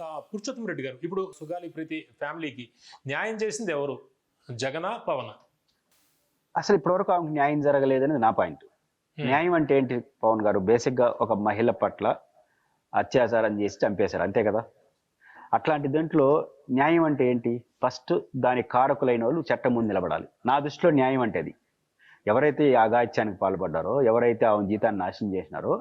ఆ, పురుషోత్తమ రెడ్డి గారు. ఇప్పుడు సుగాలి ప్రీతి ఫ్యామిలీకి న్యాయం చేసింది ఎవరు? జగనా పవన? అసలు ఇప్పటివరకు ఆమెకు న్యాయం జరగలేదనేది నా పాయింట్. న్యాయం అంటే ఏంటి పవన్ గారు? బేసిక్గా ఒక మహిళ పట్ల అత్యాచారం చేసి చంపేశారు అంతే కదా? అట్లాంటి దాంట్లో న్యాయం అంటే ఏంటి? ఫస్ట్ దాని కారకులైన వాళ్ళు చట్టం ముందు నిలబడాలి. నా దృష్టిలో న్యాయం అంటే అది. ఎవరైతే ఈ అగాత్యానికి పాల్పడ్డారో ఎవరైతే ఆమె జీతాన్ని నాశనం చేసినారో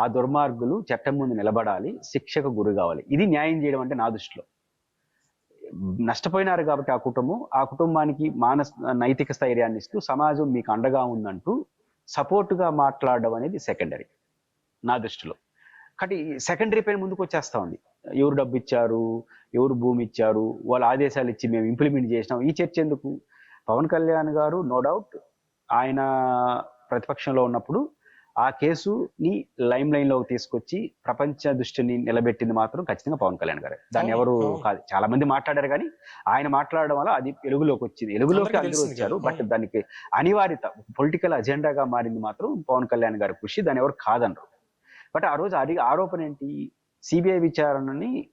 ఆ దుర్మార్గులు చట్టం ముందు నిలబడాలి శిక్షకు గురి కావాలి. ఇది న్యాయం చేయడం అంటే నా దృష్టిలో. నష్టపోయినారు కాబట్టి ఆ కుటుంబం ఆ కుటుంబానికి మానస్ నైతిక స్థైర్యాన్ని ఇస్తూ సమాజం మీకు అండగా ఉందంటూ సపోర్టుగా మాట్లాడడం అనేది సెకండరీ నా దృష్టిలో. కాబట్టి సెకండరీ పైన ముందుకు వచ్చేస్తా ఉంది. ఎవరు డబ్బు ఇచ్చారు ఎవరు భూమి ఇచ్చారు వాళ్ళ ఆదేశాలు ఇచ్చి మేము ఇంప్లిమెంట్ చేసినాం. ఈ చర్చ ఎందుకు? పవన్ కళ్యాణ్ గారు నో డౌట్ ఆయన ప్రతిపక్షంలో ఉన్నప్పుడు ఆ కేసుని లైమ్ లైన్లోకి తీసుకొచ్చి ప్రపంచ దృష్టిని నిలబెట్టింది మాత్రం ఖచ్చితంగా పవన్ కళ్యాణ్ గారే. దాన్ని ఎవరు. కాదు చాలా మంది మాట్లాడారు కానీ ఆయన మాట్లాడడం వల్ల అది వెలుగులోకి వచ్చింది. వెలుగులోకి అందరూ వచ్చారు. బట్ దానికి అనివార్యత పొలిటికల్ అజెండాగా మారింది మాత్రం పవన్ కళ్యాణ్ గారి కృషి దాన్ని ఎవరు కాదనరు. బట్ ఆ రోజు అడిగి ఆరోపణ ఏంటి? సిబిఐ విచారణని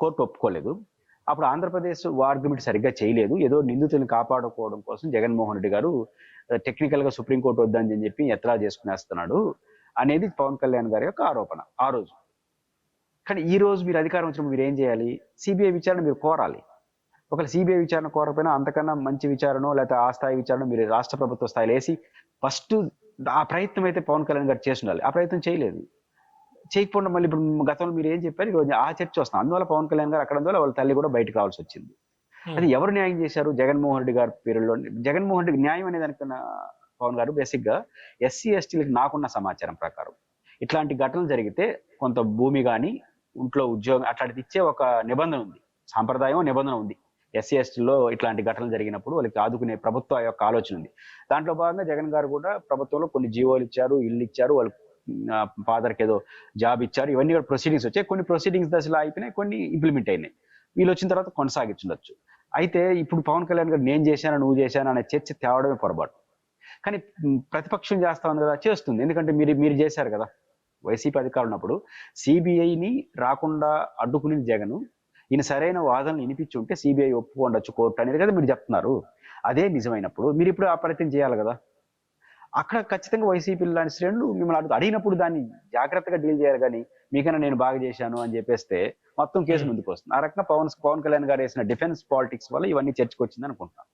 కోర్టు ఒప్పుకోలేదు. అప్పుడు ఆంధ్రప్రదేశ్ ఆర్గ్యుమెంట్ సరిగ్గా చేయలేదు. ఏదో నిందితులను కాపాడుకోవడం కోసం జగన్మోహన్ రెడ్డి గారు టెక్నికల్గా సుప్రీంకోర్టు వద్దని చెప్పి ఎత్రా చేసుకునేస్తున్నాడు అనేది పవన్ కళ్యాణ్ గారి యొక్క ఆరోపణ ఆ రోజు. కానీ ఈ రోజు మీరు అధికారం వచ్చినప్పుడు మీరు ఏం చేయాలి? సిబిఐ విచారణ మీరు కోరాలి. ఒకవేళ సిబిఐ విచారణ కోరకపోయినా అంతకన్నా మంచి విచారణ లేకపోతే ఆ స్థాయి విచారణ మీరు రాష్ట్ర ప్రభుత్వ స్థాయిలో వేసి ఫస్ట్ ఆ ప్రయత్నం అయితే పవన్ కళ్యాణ్ గారు చేసి ఉండాలి. ఆ ప్రయత్నం చేయలేదు. చేయకపోవడం మళ్ళీ ఇప్పుడు గతంలో మీరు ఏం చెప్పారు? ఈరోజు ఆ చర్చ వస్తాం అందువల్ల పవన్ కళ్యాణ్ గారు అక్కడ అందువల్ల వాళ్ళ తల్లి కూడా బయటకు రావాల్సి వచ్చింది. అది ఎవరు న్యాయం చేశారు? జగన్మోహన్ రెడ్డి గారి పీరియడ్లో జగన్మోహన్ రెడ్డి న్యాయం అనేది అనుకున్న పవన్ గారు బేసిక్గా ఎస్సీ ఎస్టీలకు నాకున్న సమాచారం ప్రకారం. ఇట్లాంటి ఘటనలు జరిగితే కొంత భూమి కానీ ఇంట్లో ఉద్యోగం అట్లాంటిది ఇచ్చే ఒక నిబంధన ఉంది. సాంప్రదాయం నిబంధన ఉంది. ఎస్సీ ఎస్టీలో ఇట్లాంటి ఘటనలు జరిగినప్పుడు వాళ్ళకి ఆదుకునే ప్రభుత్వ యొక్క ఆలోచన ఉంది. దాంట్లో భాగంగా జగన్ గారు కూడా ప్రభుత్వంలో కొన్ని జీవోలు ఇచ్చారు ఇల్లు ఇచ్చారు. వాళ్ళు ఫాదర్కి ఏదో జాబ్ ఇచ్చారు. ఇవన్నీ కూడా ప్రొసీడింగ్స్ వచ్చాయి. కొన్ని ప్రొసీడింగ్స్ దశలో అయిపోయినాయి కొన్ని ఇంప్లిమెంట్ అయినాయి. వీళ్ళు వచ్చిన తర్వాత కొనసాగించుండొచ్చు. అయితే ఇప్పుడు పవన్ కళ్యాణ్ గారు నేను చేశాను నువ్వు చేశాను అనే చర్చ తేవడమే పొరపాటు. కానీ ప్రతిపక్షం చేస్తామని కదా చేస్తుంది. ఎందుకంటే మీరు మీరు చేశారు కదా. వైసీపీ అధికారులు ఉన్నప్పుడు సిబిఐని రాకుండా అడ్డుకుని జగన్ ఈయన సరైన వాదనలు వినిపించి ఉంటే సిబిఐ ఒప్పుకోండొచ్చు కోర్టు అనేది కదా మీరు చెప్తున్నారు. అదే నిజమైనప్పుడు మీరు ఇప్పుడు ఆ ప్రయత్నం చేయాలి కదా. అక్కడ ఖచ్చితంగా వైసీపీ లాంటి శ్రేణులు మిమ్మల్ని అడుగు అడిగినప్పుడు దాన్ని జాగ్రత్తగా డీల్ చేయాలి కానీ మీకన్నా నేను బాగా చేశాను అని చెప్పేస్తే మొత్తం కేసు ముందుకు వస్తుంది. ఆ రకంగా పవన్ పవన్ కళ్యాణ్ గారు వేసిన డిఫెన్స్ పాలిటిక్స్ వల్ల ఇవన్నీ చర్చకు వచ్చింది అనుకుంటున్నాను.